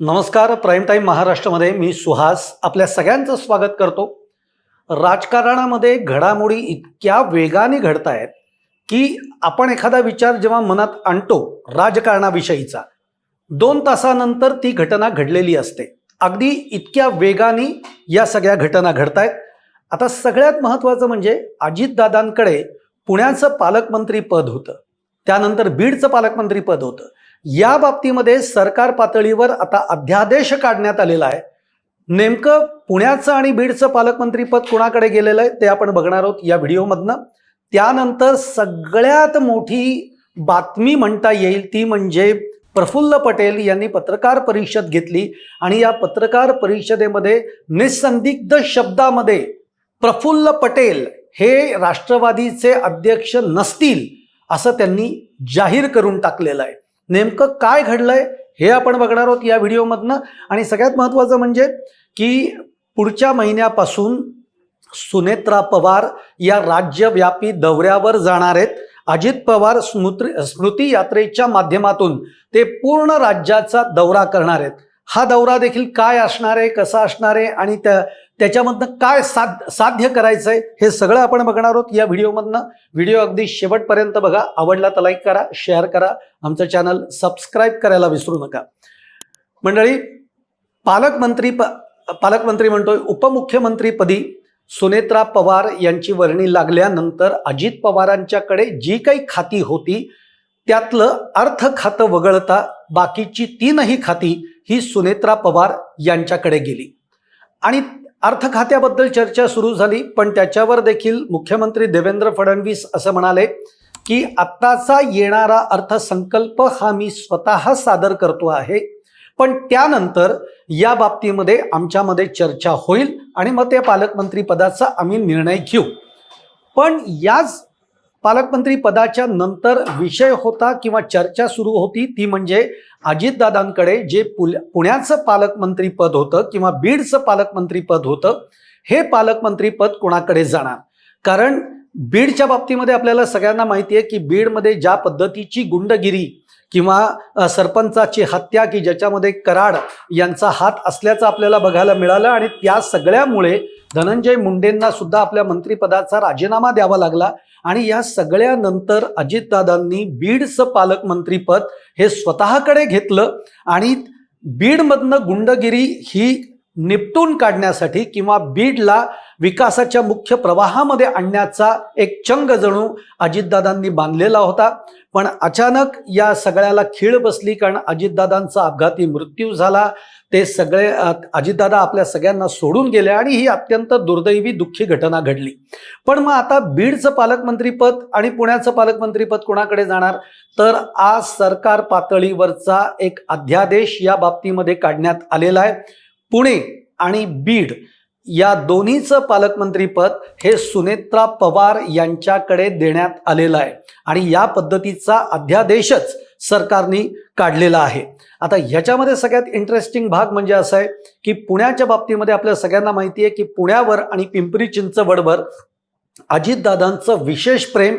नमस्कार prime time महाराष्ट्रामध्ये मी सुहास आपल्या सगळ्यांचं स्वागत करतो. राजकारणामध्ये घडामोडी इतक्या वेगाने घडत आहेत की आपण एखादा विचार जेव्हा मनात आणतो राजकारणाविषयीचा दोन तासानंतर ती घटना घडलेली असते. अगदी इतक्या वेगाने या सगळ्या घटना घडत आहेत आता सगळ्यात महत्त्वाचं म्हणजे अजितदादांकडे पुण्याचं पालकमंत्री पद होतं. त्यानंतर बीडचं पालकमंत्री पद होतं. या बाबतीमध्ये सरकार पातळीवर आता अध्यादेश काढण्यात आलेला आहे. नेमकं पुण्याचं आणि बीडचं पालकमंत्रीपद कोणाकडे कुणाकडे गेलेलं आहे ते आपण बघणार आहोत या व्हिडिओमधनं. त्यानंतर सगळ्यात मोठी बातमी म्हणता येईल ती म्हणजे प्रफुल्ल पटेल यांनी पत्रकार परिषद घेतली आणि या पत्रकार परिषदेमध्ये निसंदिग्ध शब्दामध्ये प्रफुल्ल पटेल हे राष्ट्रवादीचे अध्यक्ष नसतील असं त्यांनी जाहीर करून टाकलेलं आहे. नेमकं काय घडलंय हे आपण बघणार आहोत या व्हिडिओमधनं. आणि सगळ्यात महत्त्वाचं म्हणजे की पुढच्या महिन्यापासून सुनेत्रा पवार या राज्यव्यापी दौऱ्यावर जाणार आहेत. अजित पवार स्मृती स्मृती यात्रेच्या माध्यमातून ते पूर्ण राज्याचा दौरा करणार आहेत. हा दौरा देखील काय असणार आहे कसा असणार आहे आणि त्या त्याच्यामधनं काय साध साध्य करायचं आहे हे सगळं आपण बघणार आहोत या व्हिडिओमधनं. व्हिडिओ अगदी शेवटपर्यंत बघा. आवडला तर लाईक करा शेअर करा. आमचं चॅनल सबस्क्राईब करायला विसरू नका. मंडळी पालकमंत्री प पालकमंत्री म्हणतोय उपमुख्यमंत्रीपदी सुनेत्रा पवार यांची वर्णी लागल्यानंतर अजित पवारांच्याकडे जी काही खाती होती त्यातलं अर्थ खातं वगळता बाकीची तीनही खाती ही सुनेत्रा पवार यांच्याकडे गेली. आणि अर्थ खात्याबद्दल चर्चा सुरू झाली पण त्याच्यावर देखील मुख्यमंत्री देवेंद्र फडणवीस असं म्हणाले की आत्ताचा येणारा अर्थसंकल्प हा मी स्वतः सादर करतो आहे. पण त्यानंतर या बाबतीमध्ये आमच्यामध्ये चर्चा होईल आणि मग त्या पालकमंत्री पदाचा आम्ही निर्णय घेऊ. पण याच पालकमंत्री पदाच्या नंतर विषय होता किंवा चर्चा सुरू होती ती म्हणजे अजितदादांकडे जे पुल पुण्याचं पालकमंत्री पद होतं किंवा बीडचं पालकमंत्री पद होतं हे पालकमंत्री पद कोणाकडे जाणार? कारण बीडच्या बाबतीमध्ये आपल्याला सगळ्यांना माहिती आहे की बीडमध्ये ज्या पद्धतीची गुंडगिरी किंवा सरपंचाची हत्या की ज्याच्यामध्ये कराड यांचा हात असल्याचं आपल्याला बघायला मिळालं आणि त्या सगळ्यामुळे धनंजय मुंडेंना सुद्धा आपल्या मंत्रिपदाचा राजीनामा द्यावा लागला. आणि या सगळ्यानंतर अजितदादांनी बीडचं पालकमंत्रीपद हे स्वतःकडे घेतलं आणि बीडमधनं गुंडगिरी ही निपटून काढण्यासाठी किंवा बीडला विकासाच्या मुख्य प्रवाहामध्ये आणण्याचा एक चंग जणू अजितदादांनी बांधलेला होता. पण अचानक या सगळ्याला खीळ बसली कारण अजितदादांचा अपघाती मृत्यू झाला. ते सगळे अजितदादा आपल्या सगळ्यांना सोडून गेले आणि ही अत्यंत दुर्दैवी दुःखी घटना घडली. पण मग आता बीडचं पालकमंत्रीपद आणि पुण्याचं पालकमंत्रीपद कोणाकडे जाणार? तर आज सरकार पातळीवरचा एक अध्यादेश या बाबतीमध्ये काढण्यात आलेला आहे. पुणे आणि बीड या दोन्हीचं पालकमंत्रीपद हे सुनेत्रा पवार यांच्याकडे देण्यात आलेलं आहे. आणि या पद्धतीचा अध्यादेशच सरकारने काढलेला आहे. आता ह्याच्यामध्ये सगळ्यात इंटरेस्टिंग भाग म्हणजे असा आहे की पुण्याच्या बाबतीमध्ये आपल्या सगळ्यांना माहिती आहे की पुण्यावर आणि पिंपरी चिंचवडवर अजितदादांचं विशेष प्रेम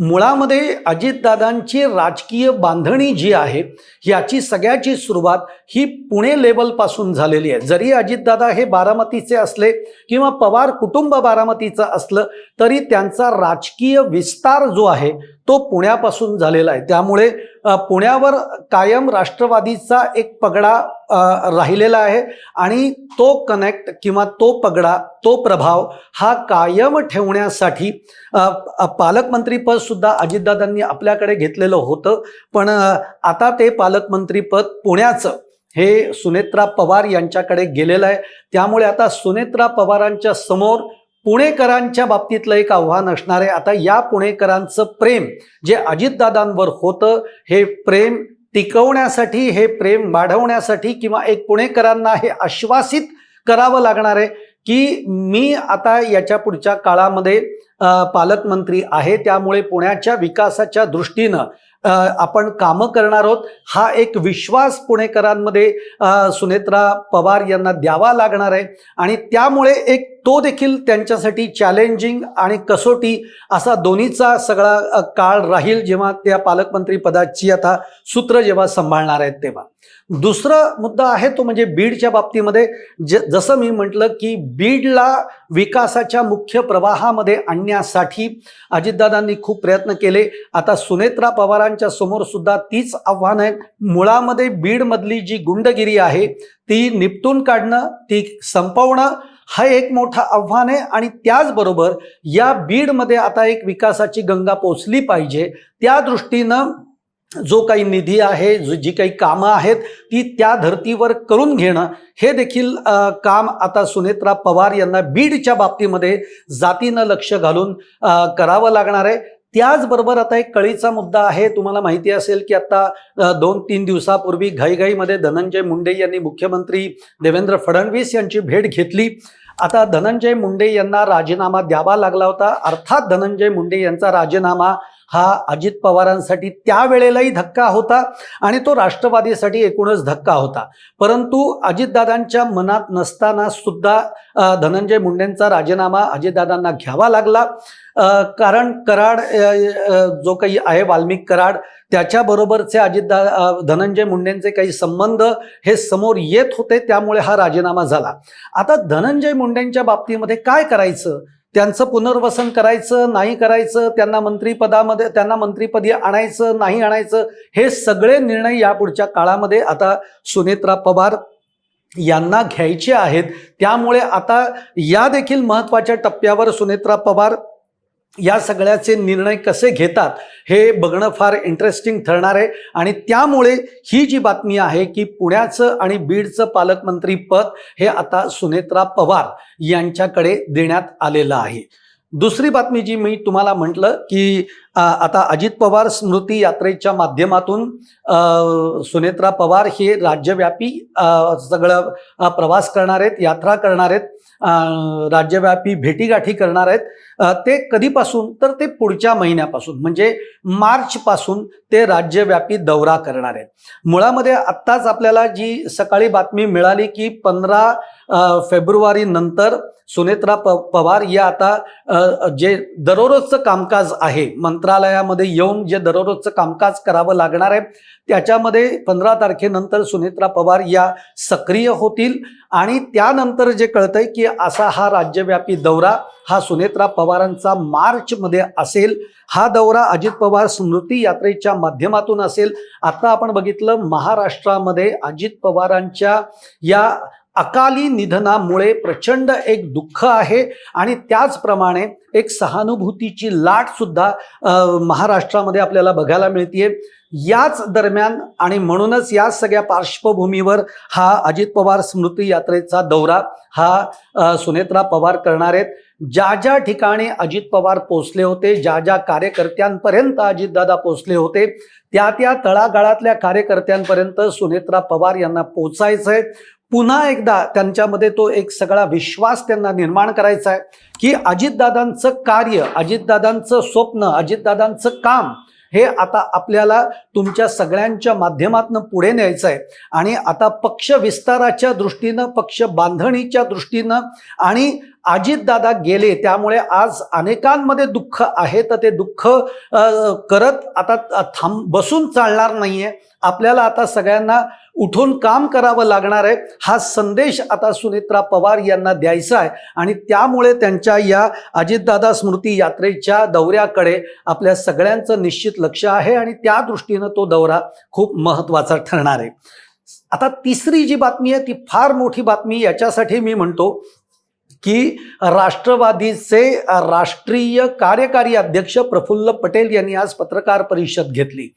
मुळामध्ये अजितदादांची राजकीय बांधणी जी आहे याची सगळ्याची सुरुवात ही पुणे लेवलपासून झालेली आहे. जरी अजितदादा हे बारामतीचे असले किंवा पवार कुटुंब बारामतीचं असलं तरी त्यांचा राजकीय विस्तार जो आहे तो पुण्यापासून झालेला आहे. त्यामुळे पुण्यावर कायम राष्ट्रवादीचा एक पगडा राहिलेला आहे आणि तो कनेक्ट किंवा तो पगडा तो प्रभाव हा कायम ठेवण्यासाठी पालकमंत्रीपद सुद्धा अजितदादांनी आपल्याकडे घेतलेलं होतं. पण आता ते पालकमंत्रीपद पुण्याचं हे सुनेत्रा पवार यांच्याकडे गेलेलं आहे. त्यामुळे आता सुनेत्रा पवारांच्या समोर पुणेकरांच्या बाबतीतलं एक आव्हान असणार आहे. आता या पुणेकरांचं प्रेम जे अजितदादांवर होतं हे प्रेम टिकवण्यासाठी हे प्रेम वाढवण्यासाठी किंवा एक पुणेकरांना हे आश्वासित करावं लागणार आहे की मी आता याच्या पुढच्या काळामध्ये पालकमंत्री आहे. त्यामुळे पुण्याच्या विकासाच्या दृष्टीनं आपण कामं करणार आहोत. हा एक विश्वास पुणेकरांमध्ये सुनेत्रा पवार यांना द्यावा लागणार आहे. आणि त्यामुळे एक तो देखील त्यांच्यासाठी चॅलेंजिंग आणि कसोटी असा दोन्हीचा सगळा काळ राहील जेव्हा त्या पालकमंत्री पदाची आता सूत्र जेव्हा सांभाळणार आहेत तेव्हा. दुसरा मुद्दा आहे तो म्हणजे बीडच्या बाबतीमध्ये ज जसं मी म्हटलं की बीडला विकासाच्या मुख्य प्रवाहामध्ये आणण्यासाठी अजितदादांनी खूप प्रयत्न केले. आता सुनेत्रा पवारांच्या समोर सुद्धा तीच आव्हानं आहेत. मुळामध्ये बीडमधली जी गुंडगिरी आहे ती निपटून काढणं ती संपवणं हा एक मोठं आव्हान आहे. आणि त्याचबरोबर या बीडमध्ये आता एक विकासाची गंगा पोचली पाहिजे त्या दृष्टीनं जो काही निधी आहे जी काही कामं आहेत ती त्या धर्तीवर करून घेणं हे देखील काम आता सुनेत्रा पवार यांना बीडच्या बाबतीमध्ये जातीनं लक्ष घालून करावं लागणार आहे. त्याचबरोबर आता एक कळीचा मुद्दा आहे. तुम्हाला माहिती असेल की आता दोन तीन दिवसापूर्वी घाईघाईमध्ये धनंजय मुंडे यांनी मुख्यमंत्री देवेंद्र फडणवीस यांची भेट घेतली. आता धनंजय मुंडे यांना राजीनामा द्यावा लागला होता. अर्थात धनंजय मुंडे यांचा राजीनामा हा अजित पवारांसाठी त्यावेळेलाही धक्का होता आणि तो राष्ट्रवादीसाठी एकूणच धक्का होता. परंतु अजितदादांच्या मनात नसताना सुद्धा धनंजय मुंडेंचा राजीनामा अजितदादांना घ्यावा लागला. कारण कराड जो काही आहे वाल्मिक कराड त्याच्याबरोबरचे अजितदा धनंजय मुंडेंचे काही संबंध हे समोर येत होते त्यामुळे हा राजीनामा झाला. आता धनंजय मुंडेंच्या बाबतीमध्ये काय करायचं? त्यांचं पुनर्वसन करायचं नाही करायचं त्यांना मंत्रिपदामध्ये त्यांना मंत्रिपदी आणायचं नाही आणायचं हे सगळे निर्णय यापुढच्या काळामध्ये आता सुनेत्रा पवार यांना घ्यायचे आहेत. त्यामुळे आता या देखील महत्त्वाच्या टप्प्यावर सुनेत्रा पवार या सगळ्याचे निर्णय कसे घेतात हे बघणं फार इंटरेस्टिंग ठरणार आहे. आणि त्यामुळे ही जी बातमी आहे की पुण्याचं आणि बीडचं पालकमंत्री पद हे आता सुनेत्रा पवार यांच्याकडे देण्यात आलेलं आहे. दुसरी बातमी जी मी तुम्हाला म्हटलं की आता अजित पवार स्मृती यात्रेच्या माध्यमातून सुनेत्रा पवार हे राज्यव्यापी सगळं प्रवास करणार आहेत यात्रा करणार आहेत राज्यव्यापी भेटीगाठी करणार आहेत. ते कधीपासून? तर ते पुढच्या महिन्यापासून. म्हणजे मार्चपासून ते राज्यव्यापी दौरा करणार आहेत. मुळामध्ये आत्ताच आपल्याला जी सकाळी बातमी मिळाली की पंधरा फेब्रुवारी नंतर सुनेत्रा प पवार या आता जे दररोजचं कामकाज आहे मंत्रालयामध्ये येऊन जे दररोजचं कामकाज करावं लागणार आहे त्याच्यामध्ये पंधरा तारखेनंतर सुनेत्रा पवार या सक्रिय होतील. आणि त्यानंतर जे कळतंय की असा हा राज्यव्यापी दौरा हा सुनेत्रा पवारांचा मार्चमध्ये असेल. हा दौरा अजित पवार स्मृती यात्रेच्या माध्यमातून असेल. आता आपण बघितलं महाराष्ट्रामध्ये अजित पवारांच्या या अकाली निधनामुळे प्रचंड एक दुःख आहे आणि त्याचप्रमाणे एक सहानुभूतीची लाटसुद्धा महाराष्ट्रामध्ये आपल्याला बघायला मिळतीये. याच दरम्यान आणि म्हणूनच या सगळ्या पार्श्वभूमीवर हा अजित पवार स्मृती यात्रेचा दौरा हा सुनेत्रा पवार करणार आहेत. ज्या ज्या ठिकाणी अजित पवार पोचले होते ज्या ज्या कार्यकर्त्यांपर्यंत अजितदादा पोचले होते त्या त्या तळागाळातल्या कार्यकर्त्यांपर्यंत सुनेत्रा पवार यांना पोचायचं आहे पुन्हा एकदा त्यांच्यामध्ये तो एक सगळा विश्वास त्यांना निर्माण करायचा आहे की अजितदादांचं कार्य अजितदादांचं स्वप्न अजितदादांचं काम हे आता आपल्याला तुमच्या सगळ्यांच्या माध्यमातून पुढे न्यायचं आहे. आणि आता पक्ष विस्ताराच्या दृष्टीनं पक्ष बांधणीच्या दृष्टीनं आणि अजितदादा गेले त्यामुळे आज अनेकांमध्ये दुःख आहे तर ते दुःख करत आता थांब बसून चालणार नाही आहे आपल्याला आता सगळ्यांना उठून काम करावं लागणार आहे. हा संदेश आता सुनेत्रा पवार यांना द्यायचा आहे. आणि त्यामुळे त्यांच्या या अजितदादा स्मृती यात्रेच्या दौऱ्याकडे आपल्या सगळ्यांचं निश्चित लक्ष आहे आणि त्या दृष्टीनं तो दौरा खूप महत्त्वाचा ठरणार आहे. आता तिसरी जी बातमी आहे ती फार मोठी बातमी याच्यासाठी मी म्हणतो की राष्ट्रवादीचे राष्ट्रीय कार्यकारी अध्यक्ष प्रफुल्ल पटेल यांनी आज पत्रकार परिषद घेतली.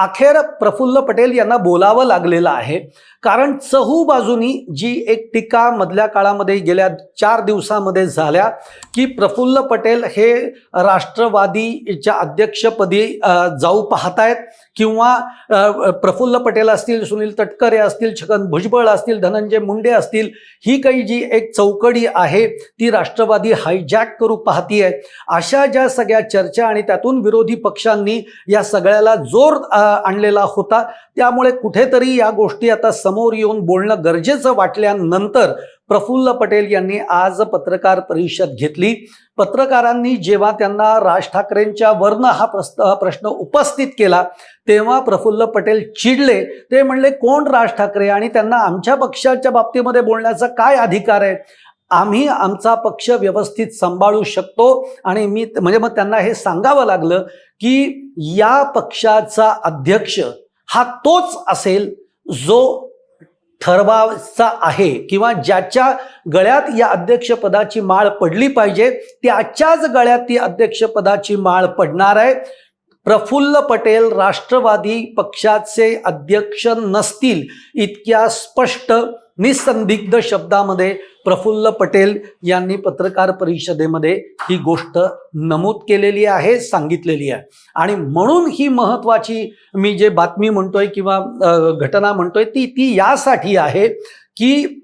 अखेर प्रफुल्ल पटेल यांना बोलावं लागलेलं आहे. कारण चहू बाजूनी जी एक टीका मधल्या काळामध्ये गेल्या चार दिवसामध्ये झाल्या की प्रफुल्ल पटेल हे राष्ट्रवादीच्या अध्यक्षपदी जाऊ जाऊ पाहतायत. किंवा प्रफुल्ल पटेल असतील सुनील तटकरे असतील छगन भुजबळ असतील धनंजय मुंडे असतील ही काही जी एक चौकडी आहे ती राष्ट्रवादी हायजॅक करू पाहतीये. अशा ज्या सगळ्या चर्चा आणि त्यातून विरोधी पक्षांनी या सगळ्याला जोर आणलेला होता त्यामुळे कुठेतरी या गोष्टी आता समोर येऊन बोलणं गरजेचं वाटल्यानंतर प्रफुल्ल पटेल यांनी आज पत्रकार परिषद घेतली. पत्रकारांनी जेव्हा त्यांना राज ठाकरेंच्या वर्ण हा प्रस्त प्रश्न उपस्थित केला तेव्हा प्रफुल्ल पटेल चिडले. ते म्हणले कोण राज ठाकरे आणि त्यांना आमच्या पक्षाच्या बाबतीमध्ये बोलण्याचा काय अधिकार आहे? आम्ही आमचा पक्ष व्यवस्थित सांभाळू शकतो आणि मी म्हणजे मग त्यांना हे सांगावं लागलं की या पक्षाचा अध्यक्ष हा तोच असेल जो ठरवाचा आहे किंवा ज्याच्या गळ्यात या अध्यक्षपदाची माळ पडली पाहिजे त्याच्याच गळ्यात ती अध्यक्षपदाची माळ पडणार आहे. प्रफुल्ल पटेल राष्ट्रवादी पक्षाचे अध्यक्ष नसतील इतक्या स्पष्ट निसंदिग्ध शब्दामध्ये प्रफुल्ल पटेल यांनी पत्रकार परिषदेमध्ये ही गोष्ट नमूद केलेली आहे सांगितलेली आहे. आणि म्हणून ही महत्वाची मी जे बातमी म्हणतोय किंवा घटना म्हणतोय ती ती यासाठी आहे की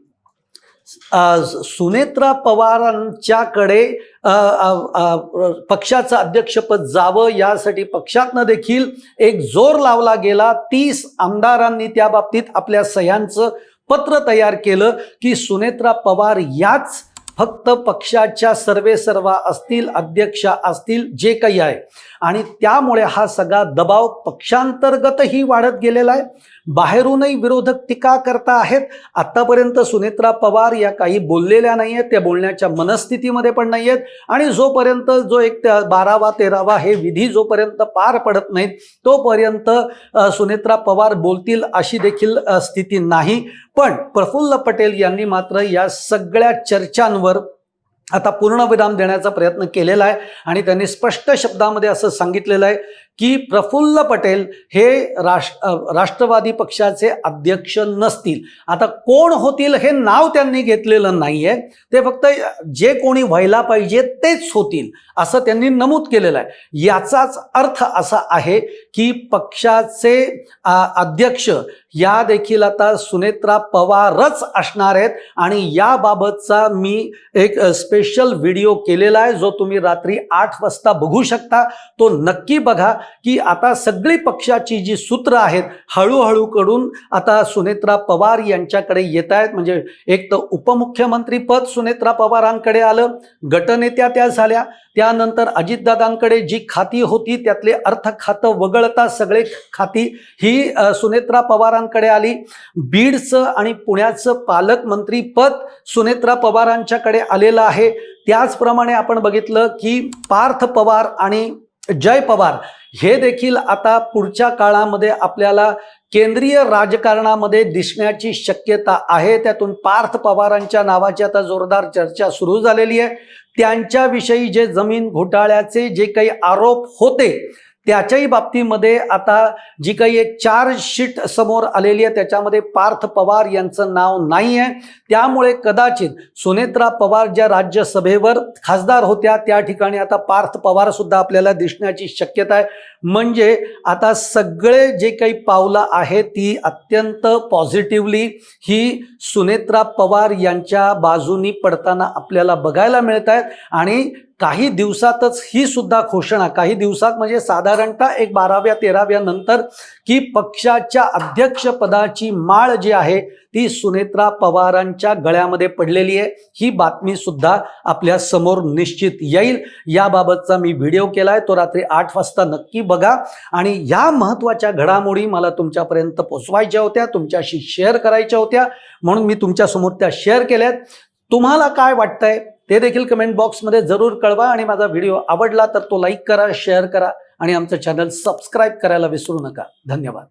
सुनेत्रा पवारांच्याकडे पक्षाचं अध्यक्षपद जावं यासाठी पक्षातनं देखील एक जोर लावला गेला. तीस आमदारांनी त्या बाबतीत आपल्या सह्यांचं पत्र तयार केलं की सुनेत्रा पवार याच फक्त पक्षाच्या सर्वे सर्वा असतील अध्यक्षा असतील जे काही आहे. आणि त्यामुळे हा सगळा दबाव पक्षांतर्गतही वाढत गेलेला आहे. बाहेरूनही विरोधक टीका करता आहेत. आत्तापर्यंत सुनेत्रा पवार या काही बोललेल्या नाही आहेत त्या बोलण्याच्या मनस्थितीमध्ये पण नाही आहेत आणि जोपर्यंत जो एक त्या बारावा तेरावा हे विधी जोपर्यंत पार पडत नाहीत तोपर्यंत सुनेत्रा पवार बोलतील अशी देखील स्थिती नाही. पण प्रफुल्ल पटेल यांनी मात्र या सगळ्या चर्चांवर आता पूर्णविराम देण्याचा प्रयत्न केलेला आहे. आणि त्यांनी स्पष्ट शब्दामध्ये असं सांगितलेलं आहे की प्रफुल्ल पटेल हे राष्ट्र राष्ट्रवादी पक्षाचे अध्यक्ष नसतील. आता कोण होतील हे नाव त्यांनी घेतलेलं नाही आहे ते फक्त जे कोणी व्हायला पाहिजे तेच होतील असं त्यांनी नमूद केलेलं आहे. याचाच अर्थ असा आहे की पक्षाचे अध्यक्ष या देखील आता सुनेत्रा पवारच असणार आहेत आणि याबाबतचा मी एक स्पेशल व्हिडिओ केलेला आहे जो तुम्ही रात्री आठ वाजता बघू शकता. तो नक्की बघा. की आता सगळी पक्षाची जी सूत्र आहेत हळूहळू कडून आता सुनेत्रा पवार यांच्याकडे येत आहेत. म्हणजे एक तर उपमुख्यमंत्री पद सुनेत्रा पवारांकडे आलं गटनेत्या त्या झाल्या. त्यानंतर अजितदादांकडे जी खाती होती त्यातले अर्थ खातं वगळता सगळे खाती ही सुनेत्रा पवारांकडे आली. बीडचं आणि पुण्याचं पालकमंत्री पद सुनेत्रा पवारांच्याकडे आलेलं आहे. त्याचप्रमाणे आपण बघितलं की पार्थ पवार आणि जय पवार हे देखील आता पुढच्या काळामध्ये आपल्याला केंद्रीय राजकारणामध्ये दिसण्याची शक्यता आहे. त्यातून पार्थ पवारांच्या नावाची आता जोरदार चर्चा सुरू झालेली आहे. त्यांच्याविषयी जे जमीन घोटाळ्याचे जे काही आरोप होते त्याच्याही बाबतीमध्ये आता जी काही एक चार्जशीट समोर आलेली आहे त्याच्यामध्ये पार्थ पवार यांचं नाव नाही आहे त्यामुळे कदाचित सुनेत्रा पवार ज्या राज्यसभेवर खासदार होत्या त्या ठिकाणी आता पार्थ पवार सुद्धा आपल्याला दिसण्याची शक्यता आहे. म्हणजे आता सगळे जे काही पावलं आहेत ती अत्यंत पॉझिटिव्हली ही सुनेत्रा पवार यांच्या बाजूनी पडताना आपल्याला बघायला मिळत आहेत आणि काही दिवसातच ही सुद्धा घोषणा काही दिवसात म्हणजे साधारणतः एक बाराव्या तेराव्या नंतर की पक्षाच्या अध्यक्षपदाची माळ जी आहे ती सुनेत्रा पवारांच्या गळ्यामध्ये पडलेली आहे. ही बातमी सुद्धा आपल्यासमोर निश्चित येईल. याबाबतचा मी व्हिडिओ केलाय तो रात्री आठ वाजता नक्की बघा. आणि या महत्त्वाच्या घडामोडी मला तुमच्यापर्यंत पोचवायच्या होत्या तुमच्याशी शेअर करायच्या होत्या. म्हणून मी तुमच्यासमोर त्या शेअर केल्यात. तुम्हाला काय वाटतंय? ते देखील कमेंट बॉक्समध्ये जरूर कळवा आणि माझा व्हिडिओ आवडला तर तो लाईक करा शेअर करा आणि आमचं चॅनल सबस्क्राईब करायला विसरू नका. धन्यवाद.